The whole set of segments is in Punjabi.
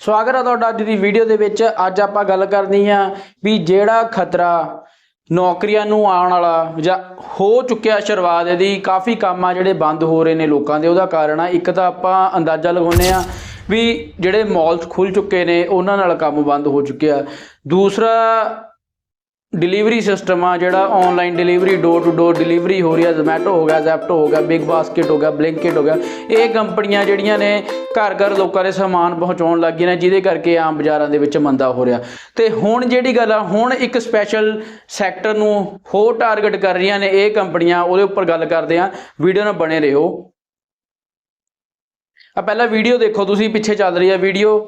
ਸਵਾਗਤ ਹੈ ਤੁਹਾਡਾ ਅੱਜ ਦੀ ਵੀਡੀਓ ਦੇ ਵਿੱਚ। ਅੱਜ ਆਪਾਂ ਗੱਲ ਕਰਨੀ ਆ ਵੀ ਜਿਹੜਾ ਖਤਰਾ ਨੌਕਰੀਆਂ ਨੂੰ ਆਉਣ ਵਾਲਾ ਜਾਂ ਹੋ ਚੁੱਕਿਆ ਸ਼ੁਰੂਆਤ ਇਹਦੀ, ਕਾਫੀ ਕੰਮ ਆ ਜਿਹੜੇ ਬੰਦ ਹੋ ਰਹੇ ਨੇ ਲੋਕਾਂ ਦੇ, ਉਹਦਾ ਕਾਰਨ ਆ। ਇੱਕ ਤਾਂ ਆਪਾਂ ਅੰਦਾਜ਼ਾ ਲਗਾਉਂਦੇ ਆ ਵੀ ਜਿਹੜੇ ਮਾਲਸ ਖੁੱਲ ਚੁੱਕੇ ਨੇ, ਉਹਨਾਂ ਨਾਲ ਕੰਮ ਬੰਦ ਹੋ ਚੁੱਕਿਆ ਦੂਸਰਾ ਡਿਲੀਵਰੀ ਸਿਸਟਮ ਆ ਜਿਹੜਾ online delivery door to door delivery ਹੋ ਰਹੀ ਹੈ ਜ਼ੋਮੈਟੋ ਹੋ ਗਿਆ ਜ਼ੈਪਟੋ ਹੋ ਗਿਆ ਬਿਗ ਬਾਸਕਟ ਹੋ ਗਿਆ ਬਲਿੰਕਿਟ ਹੋ ਗਿਆ। ਇਹ ਕੰਪਨੀਆਂ ਜਿਹੜੀਆਂ ਨੇ ਘਰ ਘਰ ਲੋਕਾਂ ਦੇ ਸਮਾਨ ਪਹੁੰਚਾਉਣ ਲੱਗ ਗਈਆਂ ਨੇ, ਜਿਹਦੇ ਕਰਕੇ ਆਮ ਬਾਜ਼ਾਰਾਂ ਦੇ ਵਿੱਚ ਮੰਦਾ ਹੋ ਰਿਹਾ। ਤੇ ਹੁਣ ਜਿਹੜੀ ਗੱਲ ਆ, ਹੁਣ ਇੱਕ ਸਪੈਸ਼ਲ ਸੈਕਟਰ ਨੂੰ ਹੋਰ ਟਾਰਗੇਟ ਕਰ ਰਹੀਆਂ ਨੇ ਇਹ ਕੰਪਨੀਆਂ, ਉਹਦੇ ਉੱਪਰ ਗੱਲ ਕਰਦੇ ਆ। ਵੀਡੀਓ ਨਾਲ ਬਣੇ ਰਹੋ। ਆ ਪਹਿਲਾਂ ਵੀਡੀਓ ਦੇਖੋ ਤੁਸੀਂ, ਪਿੱਛੇ ਚੱਲ ਰਹੀ ਆ ਵੀਡੀਓ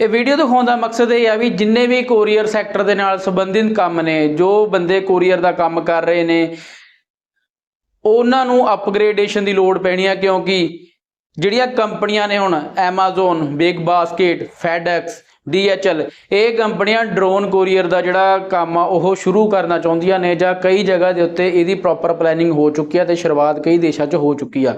ਇਹ ਵੀਡੀਓ ਦਿਖਾਉਣ ਦਾ ਮਕਸਦ ਇਹ ਆ ਵੀ ਜਿੰਨੇ ਵੀ ਕੋਰੀਅਰ ਸੈਕਟਰ ਦੇ ਨਾਲ ਸੰਬੰਧਿਤ ਕੰਮ ਨੇ ਜੋ ਬੰਦੇ ਕੋਰੀਅਰ ਦਾ ਕੰਮ ਕਰ ਰਹੇ ਨੇ ਉਹਨਾਂ ਨੂੰ ਅਪਗ੍ਰੇਡੇਸ਼ਨ ਦੀ ਲੋੜ ਪੈਣੀ ਆ ਕਿਉਂਕਿ ਜਿਹੜੀਆਂ ਕੰਪਨੀਆਂ ਨੇ ਹੁਣ Amazon, Big Basket, FedEx, DHL ਇਹ ਕੰਪਨੀਆਂ ਡਰੋਨ ਕੋਰੀਅਰ ਦਾ ਜਿਹੜਾ ਕੰਮ ਆ, ਉਹ ਸ਼ੁਰੂ ਕਰਨਾ ਚਾਹੁੰਦੀਆਂ ਨੇ ਜਾਂ ਕਈ ਜਗ੍ਹਾ ਦੇ ਉੱਤੇ ਇਹਦੀ ਪ੍ਰੋਪਰ ਪਲੈਨਿੰਗ ਹੋ ਚੁੱਕੀ ਆ ਤੇ ਸ਼ੁਰੂਆਤ ਕਈ ਦੇਸ਼ਾਂ 'ਚ ਹੋ ਚੁੱਕੀ ਆ।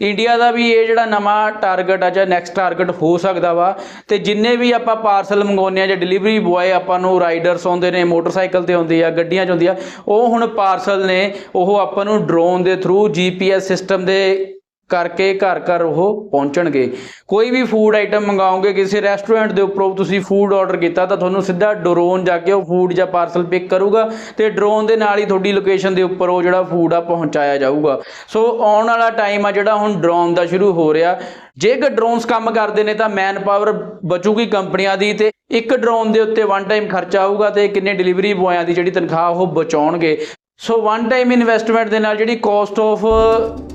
ਇੰਡੀਆ ਦਾ ਵੀ ਇਹ ਜਿਹੜਾ ਨਵਾਂ ਟਾਰਗੇਟ ਆ ਜਾਂ ਨੈਕਸਟ ਟਾਰਗੇਟ ਹੋ ਸਕਦਾ ਵਾ ਤੇ ਜਿੰਨੇ ਵੀ ਆਪਾਂ ਪਾਰਸਲ ਮੰਗਾਉਂਦੇ ਆ ਜਾਂ ਡਿਲੀਵਰੀ ਬੁਆਏ ਆਪਾਂ ਨੂੰ ਰਾਈਡਰਸ ਆਉਂਦੇ ਨੇ ਮੋਟਰਸਾਈਕਲ ਤੇ ਆਉਂਦੇ ਆ, ਗੱਡੀਆਂ 'ਚ ਆਉਂਦੀ ਆ, ਉਹ ਹੁਣ ਪਾਰਸਲ ਨੇ, ਉਹ ਆਪਾਂ ਨੂੰ ਡਰੋਨ ਦੇ ਥਰੂ ਜੀਪੀਐਸ ਸਿਸਟਮ ਦੇ ਕਰਕੇ ਘਰ ਘਰ ਉਹ ਪਹੁੰਚਣਗੇ। ਕੋਈ ਵੀ ਫੂਡ ਆਈਟਮ ਮੰਗਾਓਗੇ, ਕਿਸੇ ਰੈਸਟੋਰੈਂਟ ਦੇ ਉੱਪਰੋਂ ਤੁਸੀਂ ਫੂਡ ਆਰਡਰ ਕੀਤਾ, ਤਾਂ ਤੁਹਾਨੂੰ ਸਿੱਧਾ ਡਰੋਨ ਜਾ ਕੇ ਉਹ ਫੂਡ ਜਾਂ ਪਾਰਸਲ ਪਿਕ ਕਰੂਗਾ ਤੇ ਡਰੋਨ ਦੇ ਨਾਲ ਹੀ ਤੁਹਾਡੀ ਲੋਕੇਸ਼ਨ ਦੇ ਉੱਪਰ ਉਹ ਜਿਹੜਾ ਫੂਡ ਆ ਪਹੁੰਚਾਇਆ ਜਾਊਗਾ। ਸੋ ਆਉਣ ਵਾਲਾ ਟਾਈਮ ਆ ਜਿਹੜਾ ਹੁਣ ਡਰੋਨ ਦਾ ਸ਼ੁਰੂ ਹੋ ਰਿਹਾ। ਜੇਕਰ ਡਰੋਨਸ ਕੰਮ ਕਰਦੇ ਨੇ, ਤਾਂ ਮੈਨ ਪਾਵਰ ਬਚੂਗੀ ਕੰਪਨੀਆਂ ਦੀ ਤੇ ਇੱਕ ਡਰੋਨ ਦੇ ਉੱਤੇ ਵਨ ਟਾਈਮ ਖਰਚਾ ਆਊਗਾ ਤੇ ਕਿੰਨੇ ਡਿਲੀਵਰੀ ਬੁਆਇਆਂ ਦੀ ਜਿਹੜੀ ਤਨਖਾਹ ਉਹ ਬਚਾਉਣਗੇ। ਸੋ ਵਨ ਟਾਈਮ ਇਨਵੈਸਟਮੈਂਟ ਦੇ ਨਾਲ ਜਿਹੜੀ ਕਾਸਟ ਆਫ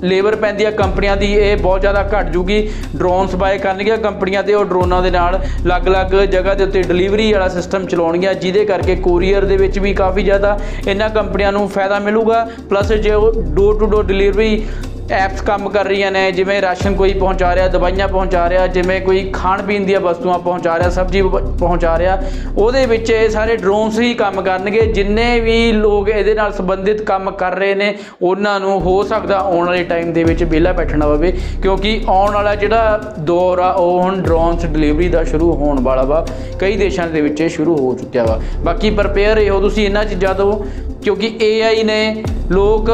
ਲੇਬਰ ਪੈਂਦੀ ਆ ਕੰਪਨੀਆਂ ਦੀ, ਇਹ ਬਹੁਤ ਜ਼ਿਆਦਾ ਘਟ ਜੂਗੀ। ਡਰੋਨਸ ਬਾਏ ਕਰਨਗੀਆਂ ਕੰਪਨੀਆਂ ਤੇ, ਉਹ ਡਰੋਨਾਂ ਦੇ ਨਾਲ ਅਲੱਗ-ਅਲੱਗ ਜਗ੍ਹਾ ਦੇ ਉੱਤੇ ਡਿਲੀਵਰੀ ਵਾਲਾ ਸਿਸਟਮ ਚਲਾਉਣਗੀਆਂ, ਜਿਹਦੇ ਕਰਕੇ ਕੋਰੀਅਰ ਦੇ ਵਿੱਚ ਵੀ ਕਾਫੀ ਜ਼ਿਆਦਾ ਇਹਨਾਂ ਕੰਪਨੀਆਂ ਨੂੰ ਫਾਇਦਾ ਮਿਲੂਗਾ। ਪਲੱਸ ਜੇ ਉਹ door to door delivery apps ਕੰਮ ਕਰ ਰਹੀਆਂ ਨੇ, ਜਿਵੇਂ ਰਾਸ਼ਨ ਕੋਈ ਪਹੁੰਚਾ ਰਿਹਾ, ਦਵਾਈਆਂ ਪਹੁੰਚਾ ਰਿਹਾ, ਜਿਵੇਂ ਕੋਈ ਖਾਣ ਪੀਣ ਦੀਆਂ ਵਸਤੂਆਂ ਪਹੁੰਚਾ ਰਿਹਾ, ਸਬਜ਼ੀ ਪ- ਪਹੁੰਚਾ ਰਿਹਾ, ਉਹਦੇ ਵਿੱਚ ਇਹ ਸਾਰੇ ਡਰੋਨਸ ਹੀ ਕੰਮ ਕਰਨਗੇ, ਜਿੰਨੇ ਵੀ ਲੋਕ ਇਹਦੇ ਨਾਲ ਸੰਬੰਧਿਤ ਕੰਮ ਕਰ ਰਹੇ ਨੇ, ਉਹਨਾਂ ਨੂੰ ਹੋ ਸਕਦਾ ਆਉਣ ਵਾਲੇ ਟਾਈਮ ਦੇ ਵਿੱਚ ਵਿਹਲਾ ਬੈਠਣਾ ਪਵੇ ਕਿਉਂਕਿ ਆਉਣ ਵਾਲਾ ਜਿਹੜਾ ਦੌਰ ਆ, ਉਹ ਹੁਣ ਡਰੋਨਸ ਡਿਲੀਵਰੀ ਦਾ ਸ਼ੁਰੂ ਹੋਣ ਵਾਲਾ ਵਾ, ਕਈ ਦੇਸ਼ਾਂ ਦੇ ਵਿੱਚ ਸ਼ੁਰੂ ਹੋ ਚੁੱਕਿਆ ਵਾ। ਬਾਕੀ ਪ੍ਰਪੇਅਰ ਰਹੋ ਤੁਸੀਂ ਇਹਨਾਂ ਚੀਜ਼ਾਂ ਤੋਂ, ਕਿਉਂਕਿ AI ਨੇ ਲੋਕ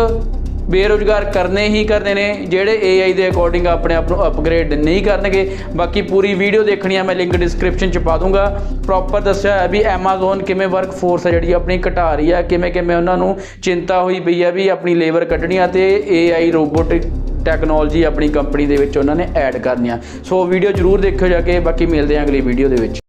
ਬੇਰੋਜ਼ਗਾਰ ਕਰਨੇ ਹੀ ਕਰਨੇ ਨੇ, ਜਿਹੜੇ AI ਦੇ ਅਕੋਰਡਿੰਗ ਆਪਣੇ ਆਪ ਨੂੰ ਅਪਗ੍ਰੇਡ ਨਹੀਂ ਕਰਨਗੇ। ਬਾਕੀ ਪੂਰੀ ਵੀਡੀਓ ਦੇਖਣੀ ਆ, ਮੈਂ ਲਿੰਕ ਡਿਸਕ੍ਰਿਪਸ਼ਨ ਚ ਪਾ ਦੂੰਗਾ। ਪ੍ਰੋਪਰ ਦੱਸਿਆ ਹੈ ਵੀ Amazon ਕਿਵੇਂ ਵਰਕ ਫੋਰਸ ਹੈ ਜਿਹੜੀ ਆਪਣੀ ਘਟਾ ਰਹੀ ਆ, ਕਿਵੇਂ ਕਿਵੇਂ ਉਹਨਾਂ ਨੂੰ ਚਿੰਤਾ ਹੋਈ ਪਈ ਆ ਵੀ ਆਪਣੀ ਲੇਬਰ ਕੱਢਣੀ ਆ ਤੇ AI ਰੋਬੋਟਿਕ ਟੈਕਨੋਲੋਜੀ ਆਪਣੀ ਕੰਪਨੀ ਦੇ ਵਿੱਚ ਉਹਨਾਂ ਨੇ ਐਡ ਕਰਨੀ ਆ। ਸੋ ਵੀਡੀਓ ਜਰੂਰ ਦੇਖਿਓ ਜਾ ਕੇ, ਬਾਕੀ ਮਿਲਦੇ ਹਾਂ ਅਗਲੀ ਵੀਡੀਓ ਦੇ ਵਿੱਚ।